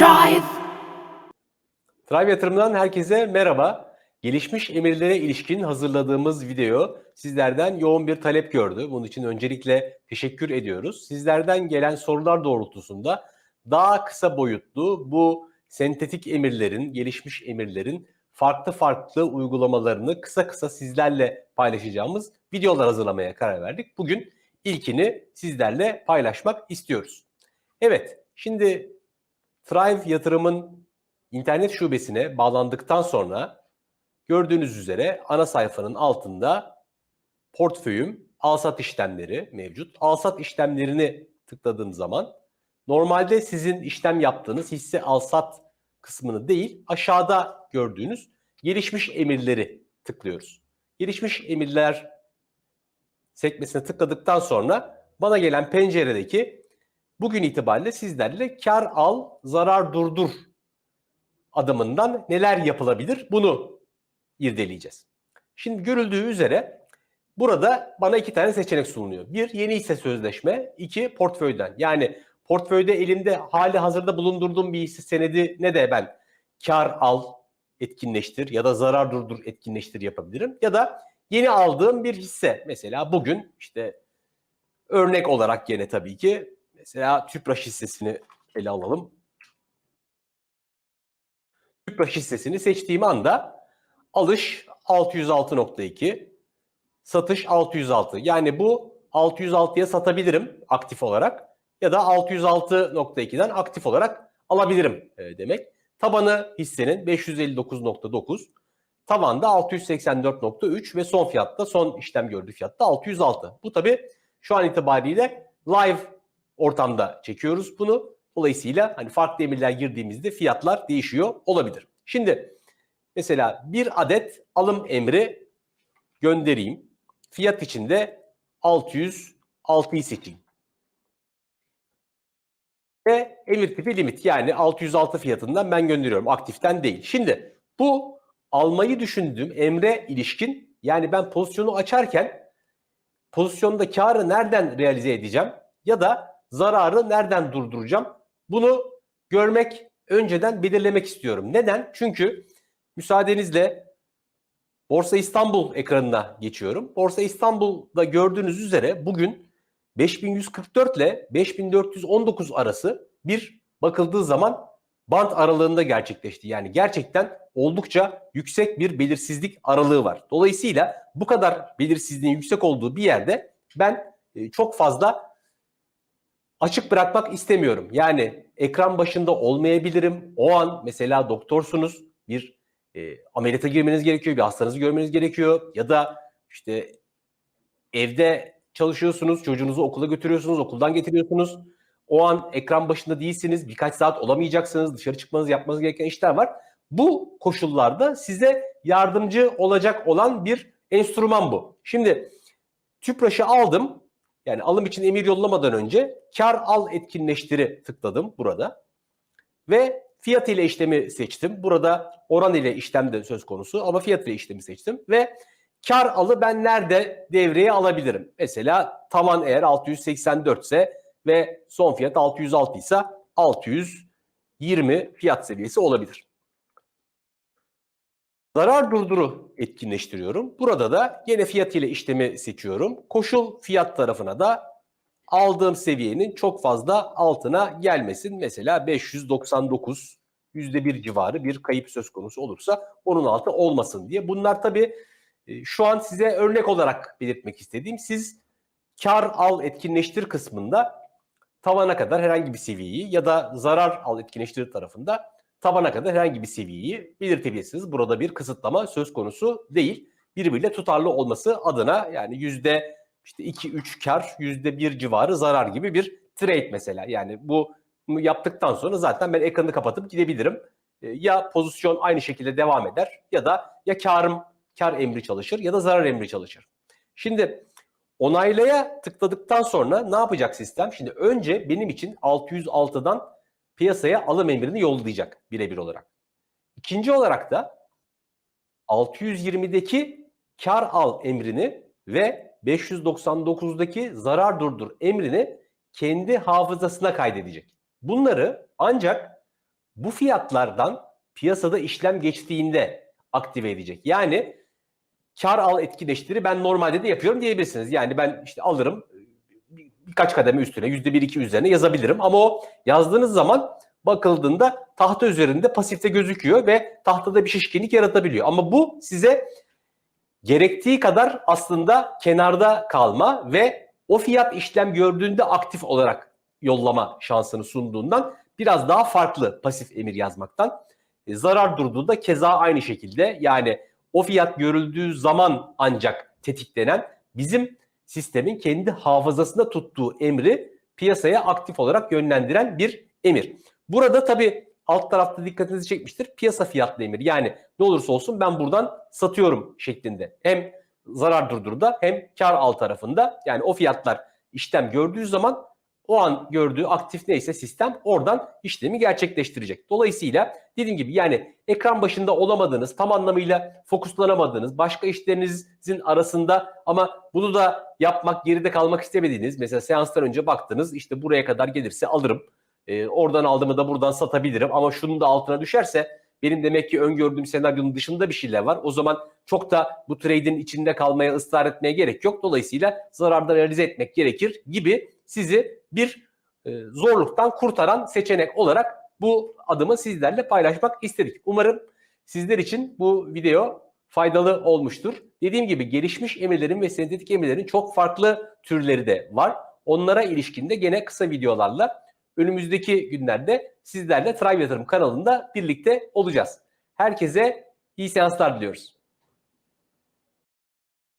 Thrive. Thrive Yatırım'dan herkese merhaba. Gelişmiş emirlere ilişkin hazırladığımız video sizlerden yoğun bir talep gördü. Bunun için öncelikle teşekkür ediyoruz. Sizlerden gelen sorular doğrultusunda daha kısa boyutlu bu sentetik emirlerin, gelişmiş emirlerin farklı farklı uygulamalarını kısa kısa sizlerle paylaşacağımız videolar hazırlamaya karar verdik. Bugün ilkini sizlerle paylaşmak istiyoruz. Evet, şimdi Thrive Yatırım'ın internet şubesine bağlandıktan sonra gördüğünüz üzere ana sayfanın altında portföyüm, alsat işlemleri mevcut. Alsat işlemlerini tıkladığım zaman normalde sizin işlem yaptığınız hisse alsat kısmını değil aşağıda gördüğünüz gelişmiş emirleri tıklıyoruz. Gelişmiş emirler sekmesine tıkladıktan sonra bana gelen penceredeki bugün itibariyle sizlerle kar al, zarar durdur adımından neler yapılabilir bunu irdeleyeceğiz. Şimdi görüldüğü üzere burada bana iki tane seçenek sunuluyor. Bir yeni hisse sözleşme, iki portföyden. Yani portföyde elimde hali hazırda bulundurduğum bir hisse senedi ne de ben kar al etkinleştir ya da zarar durdur etkinleştir yapabilirim. Ya da yeni aldığım bir hisse mesela bugün işte örnek olarak gene tabii ki mesela Tüpraş hissesini ele alalım. Tüpraş hissesini seçtiğim anda alış 606.2, satış 606. Yani bu 606'ya satabilirim aktif olarak ya da 606.2'den aktif olarak alabilirim e, demek. Tabanı hissenin 559.9, tavanda 684.3 ve son fiyatta son işlem gördüğü fiyatta 606. Bu tabi şu an itibariyle live ortamda çekiyoruz bunu. Dolayısıyla hani farklı emirler girdiğimizde fiyatlar değişiyor olabilir. Şimdi mesela bir adet alım emri göndereyim. Fiyat içinde 606'yı seçeyim. Ve emir tipi limit yani 606 fiyatından ben gönderiyorum aktiften değil. Şimdi bu almayı düşündüğüm emre ilişkin yani ben pozisyonu açarken pozisyonda karı nereden realize edeceğim ya da zararı nereden durduracağım? Bunu görmek, önceden belirlemek istiyorum. Neden? Çünkü müsaadenizle Borsa İstanbul ekranına geçiyorum. Borsa İstanbul'da gördüğünüz üzere bugün 5144 ile 5419 arası bir bakıldığı zaman band aralığında gerçekleşti. Yani gerçekten oldukça yüksek bir belirsizlik aralığı var. Dolayısıyla bu kadar belirsizliğin yüksek olduğu bir yerde ben e, çok fazla açık bırakmak istemiyorum. Yani ekran başında olmayabilirim. O an mesela doktorsunuz bir e, ameliyata girmeniz gerekiyor, bir hastanızı görmeniz gerekiyor ya da işte evde çalışıyorsunuz, çocuğunuzu okula götürüyorsunuz, okuldan getiriyorsunuz. O an ekran başında değilsiniz, birkaç saat olamayacaksınız, dışarı çıkmanız, yapmanız gereken işler var. Bu koşullarda size yardımcı olacak olan bir enstrüman bu. Şimdi Tüpraş'ı aldım. Yani alım için emir yollamadan önce kar al etkinleştiri tıkladım burada. Ve fiyat ile işlemi seçtim. Burada oran ile işlem de söz konusu ama fiyat ile işlemi seçtim. Ve kar alı ben nerede devreye alabilirim? Mesela tavan eğer 684 ise ve son fiyat 606 ise 620 fiyat seviyesi olabilir. Zarar durduru etkinleştiriyorum. Burada da yine fiyat ile işlemi seçiyorum. Koşul fiyat tarafına da aldığım seviyenin çok fazla altına gelmesin. Mesela 599 %1 civarı bir kayıp söz konusu olursa onun altı olmasın diye. Bunlar tabii e, şu an size örnek olarak belirtmek istediğim siz kar al etkinleştir kısmında tavana kadar herhangi bir seviyeyi ya da zarar al etkinleştir tarafında tabana kadar herhangi bir seviyeyi belirtebilirsiniz. Burada bir kısıtlama söz konusu değil. Birbiriyle tutarlı olması adına yani yüzde işte 2-3 kar, yüzde 1 civarı zarar gibi bir trade mesela. Yani bu yaptıktan sonra zaten ben ekranı kapatıp gidebilirim. Ya pozisyon aynı şekilde devam eder ya da ya karım kar emri çalışır ya da zarar emri çalışır. Şimdi onaylaya tıkladıktan sonra ne yapacak sistem? Şimdi önce benim için 606'dan piyasaya alım emrini yollayacak birebir olarak. İkinci olarak da 620'deki kar al emrini ve 599'daki zarar durdur emrini kendi hafızasına kaydedecek. Bunları ancak bu fiyatlardan piyasada işlem geçtiğinde aktive edecek. Yani kar al etkileştiri ben normalde de yapıyorum diyebilirsiniz. Yani ben işte alırım birkaç kademe üstüne yüzde bir iki üzerine yazabilirim ama o yazdığınız zaman bakıldığında tahta üzerinde pasifte gözüküyor ve tahtada bir şişkinlik yaratabiliyor. Ama bu size gerektiği kadar aslında kenarda kalma ve o fiyat işlem gördüğünde aktif olarak yollama şansını sunduğundan biraz daha farklı pasif emir yazmaktan. E, zarar durduğunda keza aynı şekilde yani o fiyat görüldüğü zaman ancak tetiklenen bizim sistemin kendi hafızasında tuttuğu emri piyasaya aktif olarak yönlendiren bir emir. Burada tabii alt tarafta dikkatinizi çekmiştir. Piyasa fiyatlı emir. Yani ne olursa olsun ben buradan satıyorum şeklinde. Hem zarar durdurda hem kar al tarafında. Yani o fiyatlar işlem gördüğü zaman o an gördüğü aktif neyse sistem oradan işlemi gerçekleştirecek. Dolayısıyla dediğim gibi yani ekran başında olamadığınız, tam anlamıyla fokuslanamadığınız, başka işlerinizin arasında ama bunu da yapmak, geride kalmak istemediğiniz, mesela seanstan önce baktınız işte buraya kadar gelirse alırım. Ee, oradan aldığımı da buradan satabilirim ama şunun da altına düşerse benim demek ki öngördüğüm senaryonun dışında bir şeyler var. O zaman çok da bu trade'in içinde kalmaya, ısrar etmeye gerek yok. Dolayısıyla zararda realize etmek gerekir gibi sizi bir e, zorluktan kurtaran seçenek olarak bu adımı sizlerle paylaşmak istedik. Umarım sizler için bu video faydalı olmuştur. Dediğim gibi gelişmiş emirlerin ve sentetik emirlerin çok farklı türleri de var. Onlara ilişkinde gene kısa videolarla önümüzdeki günlerde sizlerle Thrive Yatırım kanalında birlikte olacağız. Herkese iyi seanslar diliyoruz.